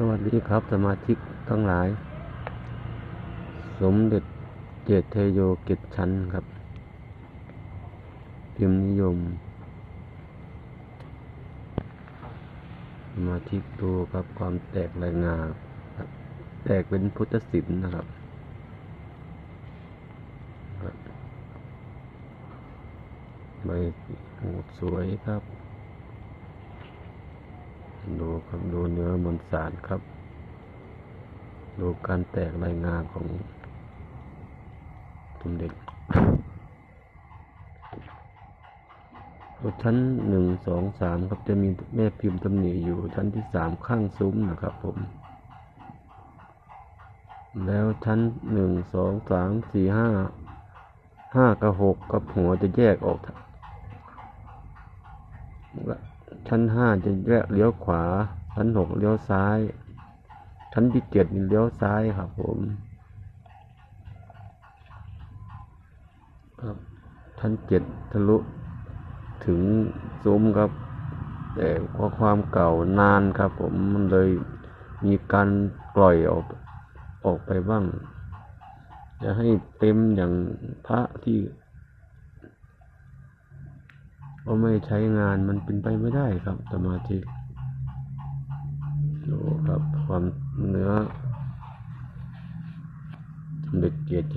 สวัสดีครับสมาชิกทั้งหลาย สมเด็จเจตเทโยเกตชันครับ พิมพ์นิยม สมาชิกดูครับความแตกรายงานครับแตกเป็นพุทธศิลป์นะครับครับใบโหดสวยครับ ดูครับดูเนื้อมวลสารครับ ดูการแตกรายงานของสมเด็จชั้นหนึ่งสองสามครับจะมีแม่พิมพ์ตำหนิอยู่ชั้นที่สามข้างซุ้มนะครับผม แล้วชั้นหนึ่งสองสามสี่ห้าห้ากับหกกับหัวจะแยกออก ชั้นห้าจะแยกเลี้ยวขวา ชั้นหกเลี้ยวซ้าย ชั้นที่เจ็ดเลี้ยวซ้ายครับผมครับชั้นเจ็ดทะลุถึงซุ้มครับ แต่เพราะความเก่านานครับ ผมมันเลยมีการปล่อยออกออกไปบ้าง จะให้เต็มอย่างพระที่ ก็ไม่ใช้งานมันเป็นไปไม่ได้ครับสมาธิดูครับความเนื้อสมเด็กเกียรติ